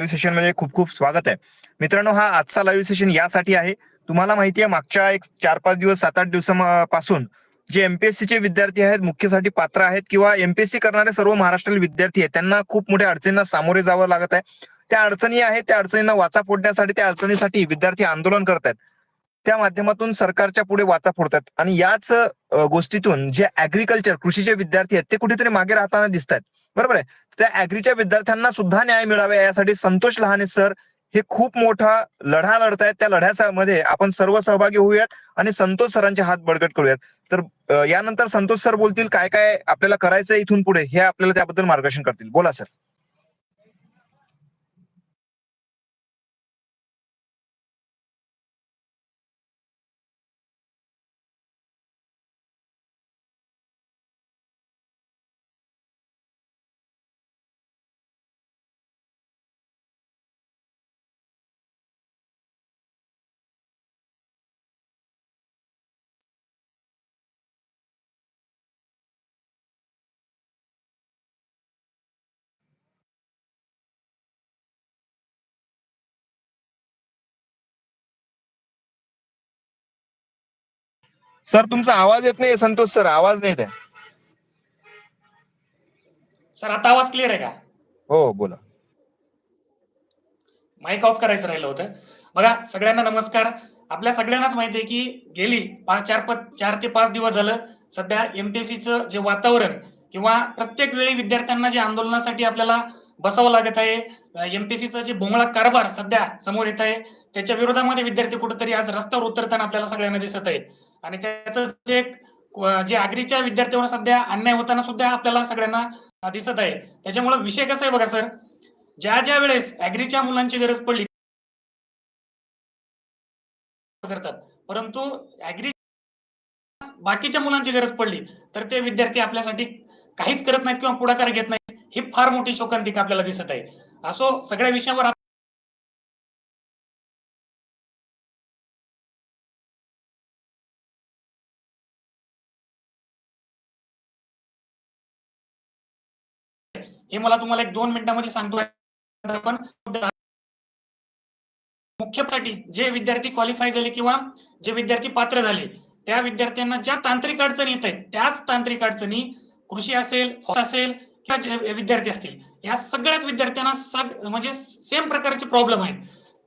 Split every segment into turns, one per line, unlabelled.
Live सेशनमध्ये खूप खूप स्वागत आहे. मित्रांनो हा आजचा लाईव्ह सेशन यासाठी आहे. तुम्हाला माहिती आहे मागच्या एक चार पाच दिवस सात आठ दिवसापासून जे एमपीएससी चे विद्यार्थी आहेत मुख्यसाठी पात्र आहेत किंवा एमपीएससी करणारे सर्व महाराष्ट्रातील विद्यार्थी आहेत त्यांना खूप मोठ्या अडचणींना सामोरे जावं लागत आहे. त्या अडचणी आहेत त्या अडचणींना वाचा फोडण्यासाठी त्या अडचणीसाठी विद्यार्थी आंदोलन करत आहेत. त्या माध्यमातून सरकारच्या पुढे वाचा फोडतात. आणि याच गोष्टीतून जे ऍग्रिकल्चर कृषीचे विद्यार्थी आहेत ते कुठेतरी मागे राहताना दिसतात बरोबर आहे? त्या अॅग्रीच्या विद्यार्थ्यांना सुद्धा न्याय मिळावा यासाठी संतोष लहाने सर हे खूप मोठा लढा लढतायत. त्या लढ्यामध्ये आपण सर्व सहभागी होऊयात आणि संतोष सरांचे हात बळकट करूयात. तर यानंतर संतोष सर बोलतील काय काय आपल्याला करायचं इथून पुढे हे आपल्याला त्याबद्दल मार्गदर्शन करतील. बोला सर. सर तुमचा आवाज येत नाही संतोष सर आवाज नाही येत आहे.
सर आता आवाज क्लिअर आहे का?
हो बोला.
माईक ऑफ करायचं राहिलं होतं. बघा सगळ्यांना नमस्कार. आपल्या सगळ्यांनाच माहिती आहे की गेली पाच चार पाच चार ते पाच दिवस झालं सध्या एमपीएससीचं जे वातावरण किंवा प्रत्येक वेळी विद्यार्थ्यांना जे आंदोलनासाठी आपल्याला बसावं लागत आहे. एमपीसीचा जे भोंगळा कारभार सध्या समोर येत आहे त्याच्या विरोधामध्ये विद्यार्थी कुठेतरी आज रस्त्यावर उतरताना आपल्याला सगळ्यांना दिसत आहेत. आणि त्याचं जे एक, जे आगरीच्या विद्यार्थ्यांवर सध्या अन्याय होताना सुद्धा आपल्याला सगळ्यांना दिसत आहे. त्याच्यामुळे विषय कसा आहे बघा सर? ज्या ज्या वेळेस अॅग्रीच्या मुलांची गरज पडली करतात. परंतु अॅग्री बाकीच्या मुलांची गरज पडली तर ते विद्यार्थी आपल्यासाठी काहीच करत नाहीत किंवा पुढाकार घेत नाहीत. ही फार मोठी शोकांतिका आपल्याला दिसत आहे. असो सगळ्या विषयावर हे मला तुम्हाला एक दोन मिनिटांमध्ये सांगतो. आपण मुख्यसाठी जे विद्यार्थी क्वालिफाय झाले किंवा जे विद्यार्थी पात्र झाले त्या विद्यार्थ्यांना ज्या तांत्रिक अडचणी येत आहेत त्याच तांत्रिक अडचणी कृषी असेल असेल किंवा जे विद्यार्थी असतील या सगळ्याच विद्यार्थ्यांना सग म्हणजे सेम प्रकारचे प्रॉब्लेम आहेत.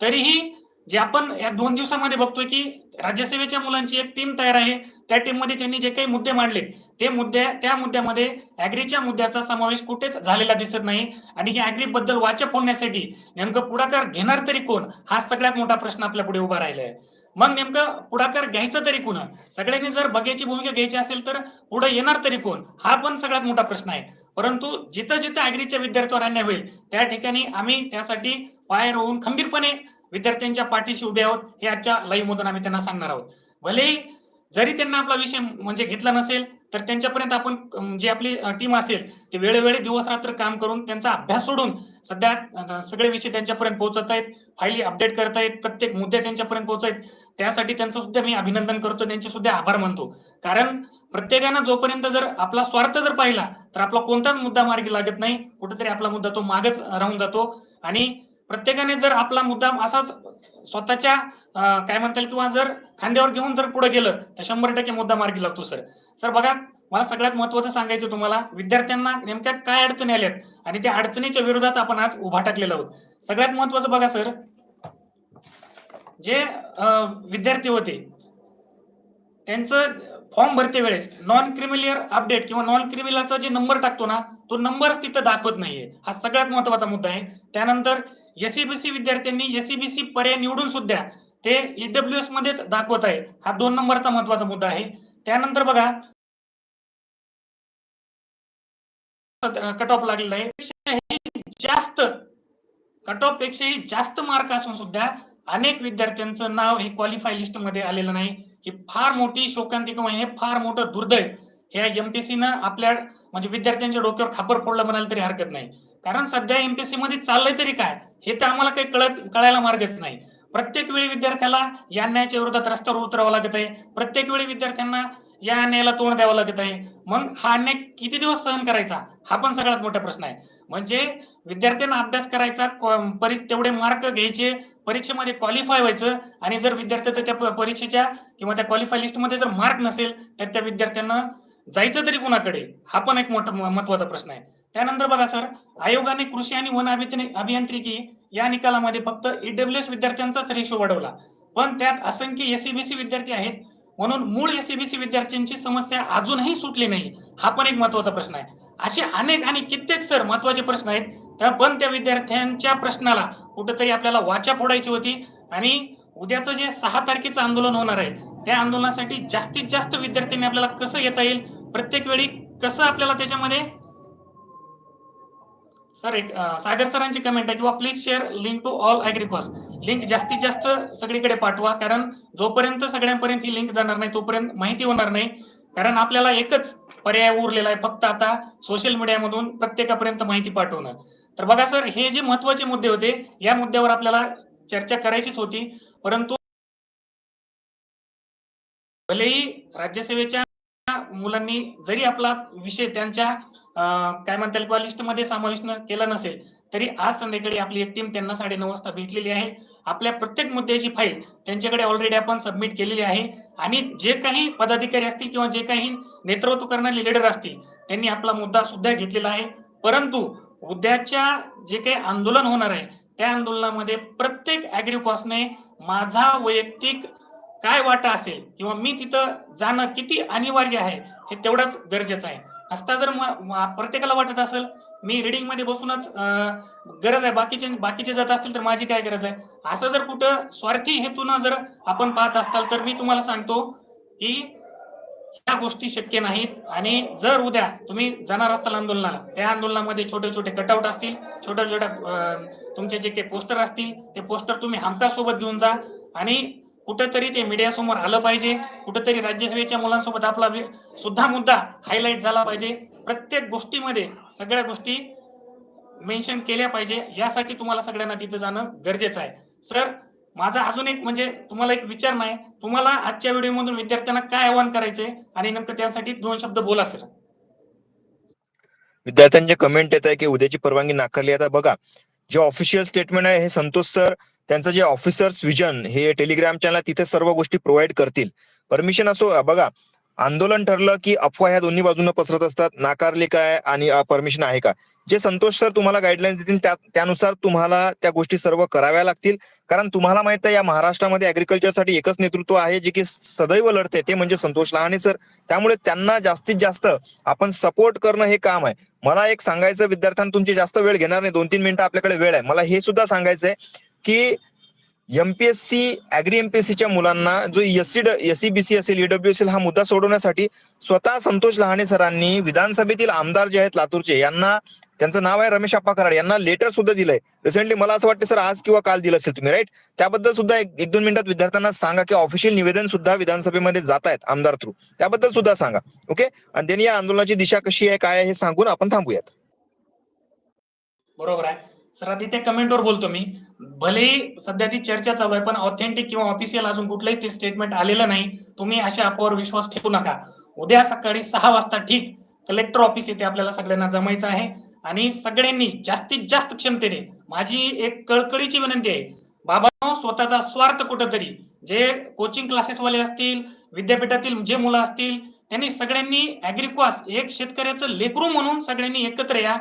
तरीही जे आपण या दोन दिवसामध्ये बघतोय की राज्यसेवेच्या मुलांची एक टीम तयार आहे. त्या टीममध्ये त्यांनी जे काही मुद्दे मांडले ते मुद्दे त्या मुद्द्यामध्ये अॅग्रीच्या मुद्द्याचा समावेश कुठेच झालेला दिसत नाही. आणि या अॅग्री बद्दल वाचक होण्यासाठी नेमकं पुढाकार घेणार तरी कोण? हा सगळ्यात मोठा प्रश्न आपल्या पुढे उभा राहिला आहे मग नेमकं पुढाकार घ्यायचं तरी कोण? सगळ्यांनी जर बघ्याची भूमिका घ्यायची असेल तर पुढे येणार तरी कोण? हा पण सगळ्यात मोठा प्रश्न आहे. परंतु जिथं जिथं अॅग्रीच्या विद्यार्थ्यावर अन्याय होईल त्या ठिकाणी आम्ही त्यासाठी पायर होऊन खंबीरपणे विद्यार्थ्यांच्या पाठीशी उभे आहोत हे आजच्या लाईव्ह मधून आम्ही त्यांना सांगणार आहोत. भलेही जरी त्यांना आपला विषय म्हणजे घेतला नसेल तर त्यांच्यापर्यंत आपण जी आपली टीम असेल ते वेळोवेळी दिवस रात्र काम करून त्यांचा अभ्यास सोडून सध्या सगळे विषय त्यांच्यापर्यंत पोहोचत आहेत फायली अपडेट करतायत प्रत्येक मुद्दे त्यांच्यापर्यंत पोहोचत त्यासाठी त्यांचं सुद्धा मी अभिनंदन करतो त्यांचे सुद्धा आभार मानतो. कारण प्रत्येकानं जोपर्यंत जर आपला स्वार्थ जर पाहिला तर आपला कोणताच मुद्दा मार्गी लागत नाही. कुठेतरी आपला मुद्दा तो मागच राहून जातो. आणि प्रत्येकाने जर आपला मुद्दा असाच स्वतःच्या काय म्हणता येईल किंवा जर खांद्यावर घेऊन जर पुढे गेलं तर शंभर टक्के मुद्दा मार्गी लागतो सर. सर बघा मला सगळ्यात महत्वाचं सांगायचं तुम्हाला विद्यार्थ्यांना नेमक्या काय अडचणी आल्यात आणि त्या अडचणीच्या विरोधात आपण आज उभा टाकलेलो आहोत. सगळ्यात महत्वाचं बघा सर जे विद्यार्थी होते त्यांचं फॉर्म भरते वेळेस नॉन क्रिमिलियर अपडेट किंवा नॉन क्रिमिलरचा जे नंबर टाकतो ना तो नंबरच तिथं दाखवत नाहीये. हा सगळ्यात महत्त्वाचा मुद्दा आहे. त्यानंतर एसईबीसी विद्यार्थ्यांनी एसईबीसी पर्याय निवडून सुद्धा ते ईडब्ल्यू एस मध्येच दाखवत आहे. हा दोन नंबरचा महत्त्वाचा मुद्दा आहे. त्यानंतर बघा कट ऑफ लागलेला आहे. जास्त कट ऑफ पेक्षाही जास्त मार्क असून सुद्धा अनेक विद्यार्थ्यांचं नाव हे क्वालिफाय लिस्टमध्ये आलेलं नाही. ही फार मोठी शोकांतिका हे फार मोठं दुर्दैव. ह्या एमपीसी न आपल्या म्हणजे विद्यार्थ्यांच्या डोक्यावर खापर फोडलं म्हणाल तरी हरकत नाही. कारण सध्या एमपीसी मध्ये चाललंय तरी काय? हे तर आम्हाला काही कळत कळायला मार्गच नाही. प्रत्येक वेळी विद्यार्थ्याला या अन्यायाच्या विरोधात रस्त्यावर उतरावं लागत आहे. प्रत्येक वेळी विद्यार्थ्यांना या अन्यायाला तोंड द्यावं लागत आहे. मग हा अन्याय किती दिवस सहन करायचा? हा पण सगळ्यात मोठा प्रश्न आहे. म्हणजे विद्यार्थ्यांना अभ्यास करायचा परी तेवढे मार्क घ्यायचे परीक्षेमध्ये क्वालिफाय व्हायचं आणि जर विद्यार्थ्याचं त्या परीक्षेच्या किंवा त्या क्वालिफाय लिस्टमध्ये जर मार्क नसेल तर त्या विद्यार्थ्यांना जायचं तरी कुणाकडे? हा पण एक मोठा महत्त्वाचा प्रश्न आहे. त्यानंतर बघा सर आयोगाने कृषी आणि वन अभियांत्रिकी या निकालामध्ये फक्त ईडब्ल्यूएस विद्यार्थ्यांचाच रेशो वाढवला. पण त्यात असंख्य एसईबीसी विद्यार्थी आहेत. म्हणून मूळ एसईबीसी विद्यार्थ्यांची समस्या अजूनही सुटली नाही हा पण एक महत्त्वाचा प्रश्न आहे. असे अनेक आणि कित्येक सर महत्त्वाचे प्रश्न आहेत. त्या पण त्या विद्यार्थ्यांच्या प्रश्नाला कुठेतरी आपल्याला वाचा फोडायची होती आणि उद्याचं जे सहा तारखेचं आंदोलन होणार आहे त्या आंदोलनासाठी जास्तीत जास्त विद्यार्थ्यांनी आपल्याला कसं येता येईल? प्रत्येक वेळी कसं आपल्याला त्याच्यामध्ये सर एक सागर सरांची कमेंट आहे किंवा please share link to all agricos link जास्तीत जास्त सगळीकडे पाठवा कारण जोपर्यंत सगळ्यांपर्यंत ही लिंक जाणार नाही तोपर्यंत माहिती होणार नाही. कारण आपल्याला एकच पर्याय उरलेला आहे फक्त आता सोशल मीडियामधून प्रत्येकापर्यंत माहिती पाठवणं. तर बघा सर हे जे महत्त्वाचे मुद्दे होते या मुद्द्यावर आपल्याला चर्चा करायचीच होती. परंतु भलेही राज्यसेवेच्या मुलांनी जरी आपला विषय त्यांच्या काय म्हणता येईल किंवा लिस्टमध्ये समाविष्ट न- केला नसेल तरी आज संध्याकाळी आपली एक टीम त्यांना साडेनऊ वाजता भेटलेली आहे. आपल्या प्रत्येक मुद्द्याची फाईल त्यांच्याकडे ऑलरेडी आपण सबमिट केलेली आहे. आणि जे काही पदाधिकारी असतील किंवा जे काही नेतृत्व करणारे लीडर असतील त्यांनी आपला मुद्दा सुद्धा घेतलेला आहे. परंतु उद्याच्या जे काही आंदोलन होणार आहे त्या आंदोलनामध्ये प्रत्येक अॅग्रिकॉसने माझा वैयक्तिक काय वाटा असेल किंवा मी तिथं जाणं किती अनिवार्य आहे हे तेवढंच गरजेचं आहे. असता जर म- प्रत्येकाला वाटत असेल मी रिडिंगमध्ये बसूनच गरज आहे बाकीचे बाकीचे जात असतील तर माझी काय गरज आहे? असं जर कुठं स्वार्थी हेतून जर आपण पाहत असताल तर मी तुम्हाला सांगतो की ह्या गोष्टी शक्य नाहीत. आणि जर उद्या तुम्ही जाणार असताल आंदोलनाला त्या आंदोलनामध्ये छोटे छोटे कटआउट असतील छोट्या छोट्या तुमचे जे काही पोस्टर असतील ते पोस्टर तुम्ही हमखास सोबत घेऊन जा. आणि कुठंतरी ते मीडिया समोर आलं पाहिजे. कुठंतरी राज्यसभेच्या मुलांसोबत आपला सुद्धा मुद्दा हायलाईट झाला पाहिजे. प्रत्येक गोष्टीमध्ये सगळ्या गोष्टी मेन्शन केल्या पाहिजे. यासाठी तुम्हाला सगळ्यांना तिथं जाणं गरजेचं आहे. सर माझा अजून एक म्हणजे तुम्हाला एक विचार नाही. तुम्हाला आजच्या व्हिडिओमधून विद्यार्थ्यांना काय आवाहन करायचंय? आणि नेमकं त्यासाठी दोन शब्द बोला सर
विद्यार्थ्यांचे कमेंट येत आहे की उद्याची परवानगी नाकारली आहे. आता बघा जे ऑफिशियल स्टेटमेंट आहे हे संतोष सर त्यांचं जे ऑफिसर्स विजन हे टेलिग्राम चॅनल तिथे सर्व गोष्टी प्रोव्हाइड करतील. परमिशन असो बघा आंदोलन ठरलं की अफवा ह्या दोन्ही बाजूने पसरत असतात. नाकारले काय आणि परमिशन आहे का? जे संतोष सर तुम्हाला गाईडलाईन्स देतील त्या त्यानुसार तुम्हाला त्या गोष्टी सर्व कराव्या लागतील. कारण तुम्हाला माहीत आहे या महाराष्ट्रामध्ये ऍग्रिकल्चरसाठी एकच नेतृत्व आहे जे की सदैव लढते ते म्हणजे संतोष लहाने सर त्यामुळे त्यांना जास्तीत जास्त आपण सपोर्ट करणं हे काम आहे. मला एक सांगायचं विद्यार्थ्यांना तुमची जास्त वेळ घेणार नाही. दोन तीन मिनिटं आपल्याकडे वेळ आहे. मला हे सुद्धा सांगायचंय की एमपीएससी अॅग्री एमपीएससीच्या मुलांना जो एससी एससीबीसी असेल ईडब्ल्यू असेल हा मुद्दा सोडवण्यासाठी स्वतः संतोष लहाने सरांनी विधानसभेतील आमदार जे आहेत लातूरचे यांना त्यांचं नाव आहे रमेश अप्पा कराड यांना लेटर सुद्धा दिलंय. रिसेंटली मला असं वाटतं सर आज किंवा काल दिलं असेल तुम्ही राईट त्याबद्दल सुद्धा एक एक दोन मिनिटात विद्यार्थ्यांना सांगा की ऑफिशियल निवेदन सुद्धा विधानसभेमध्ये जात आहेत आमदार थ्रू त्याबद्दल सुद्धा सांगा ओके आणि त्यांनी या आंदोलनाची दिशा कशी आहे काय आहे हे सांगून आपण थांबूयात.
बरोबर आहे. सर आधी त्या कमेंटवर बोलतो मी. भलेही सध्या ती चर्चा चालू आहे पण ऑथेंटिक किंवा ऑफिशियल अजून कुठलंही ते स्टेटमेंट आलेलं नाही. तुम्ही अशा अफवावर विश्वास ठेवू नका. उद्या सकाळी सहा वाजता ठीक कलेक्टर ऑफिस येथे आपल्याला सगळ्यांना जमायचं आहे. आणि सगळ्यांनी जास्तीत जास्त क्षमतेने माझी एक कळकळीची विनंती आहे बाबा स्वतःचा स्वार्थ कुठंतरी जे कोचिंग क्लासेसवाले असतील विद्यापीठातील जे मुलं असतील त्यांनी सगळ्यांनी अॅग्रिकॉस एक शेतकऱ्याचं लेकरू म्हणून सगळ्यांनी एकत्र या.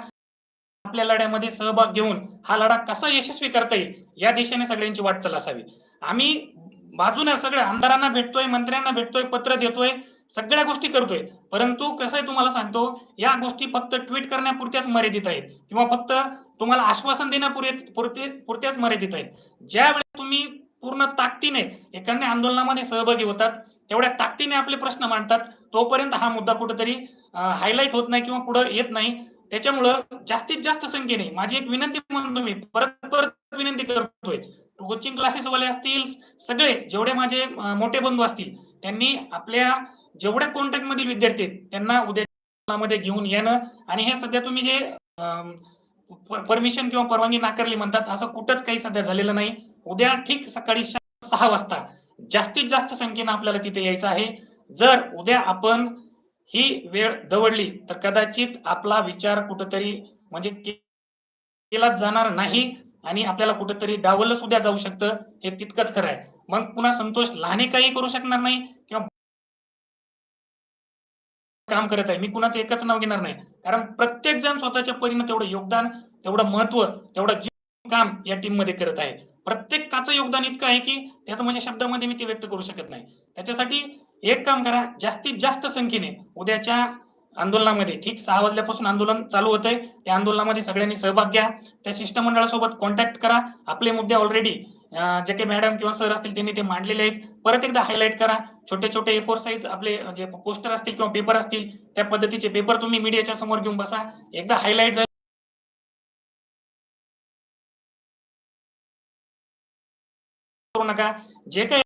आपल्या लढ्यामध्ये सहभाग घेऊन हा लढा कसा यशस्वी करता येईल या दिशेने सगळ्यांची वाटचाल असावी. आम्ही बाजूने सगळ्या आमदारांना भेटतोय मंत्र्यांना भेटतोय पत्र देतोय सगळ्या गोष्टी करतोय. परंतु कसं आहे तुम्हाला सांगतो या गोष्टी फक्त ट्विट करण्यापुरत्याच मर्यादित आहेत. किंवा फक्त तुम्हाला आश्वासन देण्यापुरते पुरत्याच मर्यादित आहेत. ज्यावेळेस तुम्ही पूर्ण ताकदीने एखाद्या आंदोलनामध्ये सहभागी होतात तेवढ्या ताकदीने आपले प्रश्न मांडतात तोपर्यंत हा मुद्दा कुठेतरी हायलाईट होत नाही किंवा कुठं येत नाही. त्याच्यामुळं जास्तीत जास्त संख्येने माझी एक विनंती म्हणतो मी परत परत विनंती करतोय. कोचिंग क्लासेस वाले असतील सगळे जेवढे माझे मोठे बंधू असतील त्यांनी आपल्या जेवढ्या कॉन्टॅक्ट मधील विद्यार्थी त्यांना उद्या मध्ये घेऊन येणं आणि हे सध्या तुम्ही जे परमिशन किंवा परवानगी नाकारली म्हणतात असं कुठंच काही सध्या झालेलं नाही. उद्या ठीक सकाळी सहा वाजता जास्तीत जास्त संख्येनं आपल्याला तिथे यायचं आहे. जर उद्या आपण ही वेळ दवडली तर कदाचित आपला विचार कुठंतरी म्हणजे केला जाणार नाही आणि आपल्याला कुठंतरी डावललं सुद्धा जाऊ शकतं हे तितकंच खरं आहे. मग पुन्हा संतोष लहाने काही करू शकणार नाही किंवा काम करत आहे? मी कुणाचं एकच नाव घेणार नाही. कारण प्रत्येक जण स्वतःच्या परीनं तेवढं योगदान तेवढं महत्त्व तेवढं जीव काम या टीममध्ये करत आहे. प्रत्येकाचं योगदान इतकं आहे की त्याचं माझ्या शब्दामध्ये मी ते व्यक्त करू शकत नाही. त्याच्यासाठी एक काम करा जास्तीत जास्त संख्येने उद्याच्या आंदोलनामध्ये ठीक सहा वाजल्यापासून आंदोलन चालू होत आहे त्या आंदोलनामध्ये सगळ्यांनी सहभाग घ्या. त्या शिष्टमंडळासोबत कॉन्टॅक्ट करा. आपले मुद्दे ऑलरेडी जे काही मॅडम किंवा सर असतील त्यांनी ते मांडलेले आहेत. परत एकदा हायलाईट करा. छोटे छोटे ए फोर साईज आपले जे पोस्टर असतील किंवा पेपर असतील त्या पद्धतीचे पेपर तुम्ही मीडियाच्या समोर घेऊन बसा. एकदा हायलाईट करू नका. जे काही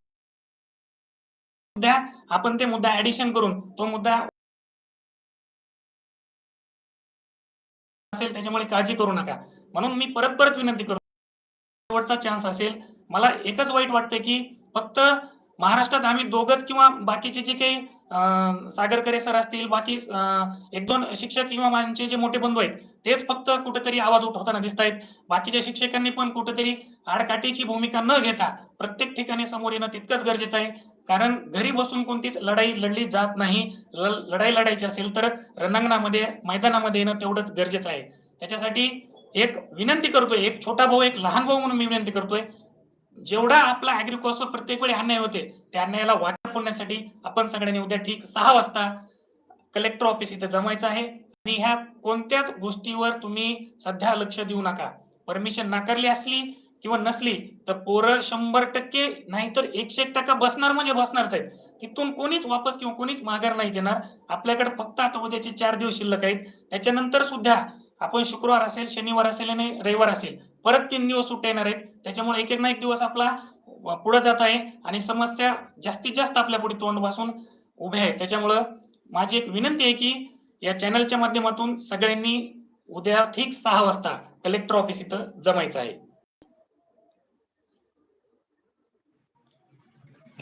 मुद्दा आपण ते मुद्दा ऍडिशन करून तो मुद्दा असेल त्याच्यामुळे काळजी करू नका. म्हणून मी परत परत विनंती करू शेवटचा चान्स असेल. मला एकच वाईट वाटतं की फक्त महाराष्ट्रात आम्ही दोघच किंवा बाकीचे जे काही सागरकरे सर असतील बाकी एक दोन शिक्षक किंवा माझे जे मोठे बंधू आहेत तेच फक्त कुठेतरी आवाज उठवताना दिसत आहेत बाकीच्या शिक्षकांनी पण कुठेतरी आडकाठीची भूमिका न घेता प्रत्येक ठिकाणी समोर येणं तितकंच गरजेचं आहे. कारण घरी बसून कोणतीच लढाई लढली जात नाही. लढाई लढायची असेल तर रणांगणामध्ये मैदानामध्ये येणं तेवढंच गरजेचं आहे. त्याच्यासाठी एक विनंती करतोय एक छोटा भाऊ एक लहान भाऊ म्हणून मी विनंती करतोय जेवढा आपला अॅग्रिकॉसवर प्रत्येक वेळी अन्याय होते त्या अन्यायाला वाचा फोडण्यासाठी आपण सगळ्यांनी उद्या ठीक सहा वाजता कलेक्टर ऑफिस इथे जमायचं आहे. आणि ह्या कोणत्याच गोष्टीवर तुम्ही सध्या लक्ष देऊ नका. परमिशन नाकारली असली किंवा नसली तर पोरं शंभर टक्के नाहीतर एकशे एक टक्का बसणार म्हणजे बसणारच आहेत. तिथून कोणीच वापस किंवा कोणीच माघार नाही देणार. आपल्याकडे फक्त आता उद्याचे चार दिवस शिल्लक आहेत. त्याच्यानंतर सुद्धा आपण शुक्रवार असेल शनिवार असेल आणि रविवार असेल परत तीन दिवस सुट्ट्या येणार आहेत. त्याच्यामुळे एक एक ना एक दिवस आपला पुढे जात आहे आणि समस्या जास्तीत जास्त आपल्या पुढे तोंड बसून उभ्या आहेत त्याच्यामुळं माझी एक विनंती आहे की या चॅनलच्या माध्यमातून सगळ्यांनी उद्या ठीक सहा वाजता कलेक्टर ऑफिस इथं जमायचं आहे.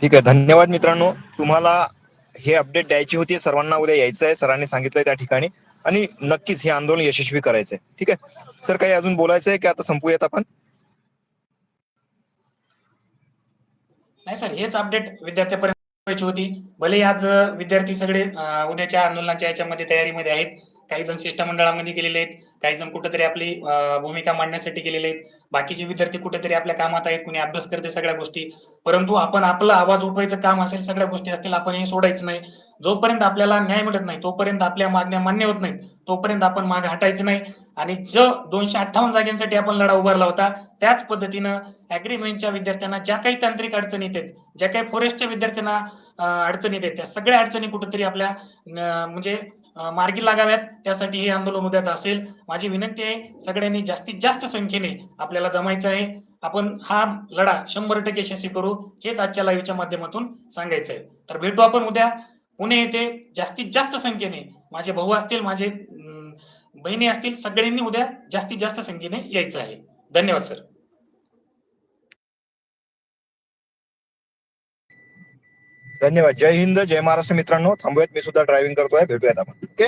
ठीक आहे. धन्यवाद मित्रांनो. तुम्हाला हे अपडेट द्यायची होती. सर्वांना उद्या यायचं आहे. सरांनी सांगितलंय त्या ठिकाणी. आणि नक्कीच हे आंदोलन यशस्वी करायचंय. ठीक आहे? सर काही अजून बोलायचं आहे की? आता संपूयात आपण?
नाही सर हेच अपडेट विद्यार्थ्यापर्यंत होती. भले आज विद्यार्थी सगळे उद्याच्या आंदोलनाच्या याच्यामध्ये तयारीमध्ये आहेत. काही जण शिष्टमंडळामध्ये गेलेले आहेत काही जण कुठेतरी आपली भूमिका मांडण्यासाठी गेलेले आहेत. बाकीचे विद्यार्थी कुठेतरी आपल्या कामात आहेत कुणी अभ्यास करते सगळ्या गोष्टी. परंतु आपण आपला आवाज उठवायचं काम असेल सगळ्या गोष्टी असतील आपण हे सोडायचं नाही. जोपर्यंत आपल्याला न्याय मिळत नाही तोपर्यंत आपल्या मागण्या मान्य होत नाहीत. तोपर्यंत आपण मागे हटायचं नाही. आणि ज दोनशे अठ्ठावन्न जागेसाठी आपण लढा उभारला होता त्याच पद्धतीनं अग्रीमेंटच्या विद्यार्थ्यांना ज्या काही तांत्रिक अडचणी येतात ज्या काही फॉरेस्टच्या विद्यार्थ्यांना अडचणी येतात त्या सगळ्या अडचणी कुठेतरी आपल्या म्हणजे मार्गी लागाव्यात. त्यासाठी हे आंदोलन उद्याचं असेल. माझी विनंती आहे सगळ्यांनी जास्तीत जास्त संख्येने आपल्याला जमायचं आहे. आपण हा लढा शंभर टक्के यशस्वी करू हेच आजच्या लाईव्हच्या माध्यमातून सांगायचं आहे. तर भेटू आपण उद्या. पुणे येथे जास्तीत जास्त संख्येने माझे भाऊ असतील माझे बहिणी असतील सगळ्यांनी उद्या जास्तीत जास्त संख्येने यायचं आहे. धन्यवाद सर
धन्यवाद. जय हिंद जय महाराष्ट्र मित्रांनो. थांबूयात. मी सुद्धा ड्रायव्हिंग करतोय. भेटूयात आपण. ओके